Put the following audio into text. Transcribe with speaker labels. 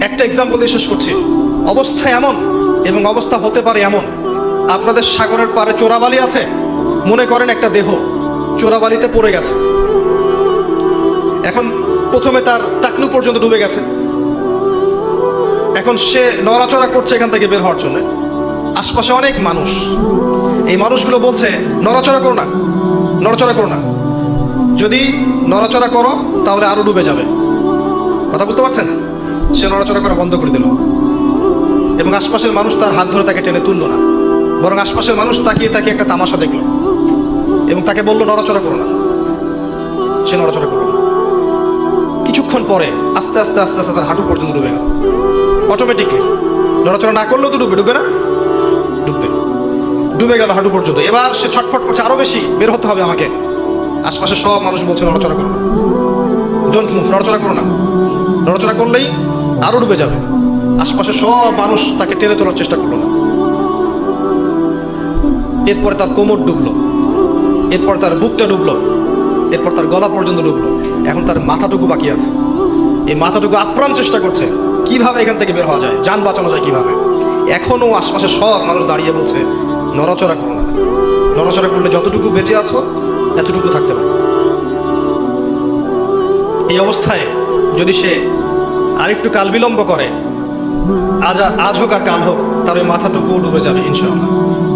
Speaker 1: একটা এক্সাম্পল দিয়ে শেষ করছি। অবস্থা এমন এবং অবস্থা হতে পারে এমন। আপনাদের সাগরের পারে চোরাবালি আছে? মনে করেন একটা দেহ, চোরাবালিতে পড়ে গেছে। এখন প্রথমে তার টাকনু পর্যন্ত ডুবে গেছে। এখন সে নড়াচড়া করছে এখান থেকে বের হওয়ার জন্য। আশপাশে অনেক মানুষ। এই মানুষগুলো বলছে, নড়াচড়া করো না, নড়াচড়া করো না। যদি নড়াচড়া করো, তাহলে আরও ডুবে যাবে। কথা বুঝতে পারছেন? সে নড়াচড়া করা বন্ধ করে দিল। এবং আশপাশের মানুষ তার হাত ধরে তাকে টেনে তুললো না। বরং আশপাশের মানুষ তাকিয়ে তাকিয়ে একটা তামাশা দেখল এবং তাকে বলল, নড়াচড়া করো না। সে নড়াচড়া করল কিছুক্ষণ পরে আস্তে আস্তে আস্তে আস্তে তার হাঁটু পর্যন্ত ডুবে গেল। অটোমেটিকলি নড়াচড়া না করলেও তো ডুবে ডুবে না? ডুববে। ডুবে গেল হাঁটু পর্যন্ত। এবার সে ছটফট করছে, আরও বেশি, বের হতে হবে আমাকে। আশপাশে সব মানুষ বলছে, নড়াচড়া করো না। মুভ নড়াচড়া করো না। নড়াচড়া করলেই আরও ডুবে যাবে। আশপাশে সব মানুষ তাকে টেনে তোলার চেষ্টা করল না। এরপরে তার কোমর ডুবলো। এরপর তার বুকটা ডুবলো। এরপর তার গলা পর্যন্ত ডুবলো। এখন তার মাথাটুকু বাকি আছে। এই মাথাটুকু আপ্রাণ চেষ্টা করছে। কীভাবে এখান থেকে বের হওয়া যায়? যান বাঁচানো যায় কীভাবে? এখনও আশপাশে সব মানুষ দাঁড়িয়ে বলছে, নড়াচড়া করো না। নড়াচড়া করলে যতটুকু বেঁচে আছো, এতটুকু থাকতে পারো। এই অবস্থায় যদি সে আরেকটু কাল বিলম্ব করে। আজ আজ হোক আর কাল হোক তার ওই মাথাটুকু ডুবে যাবে, ইনশাআল্লাহ।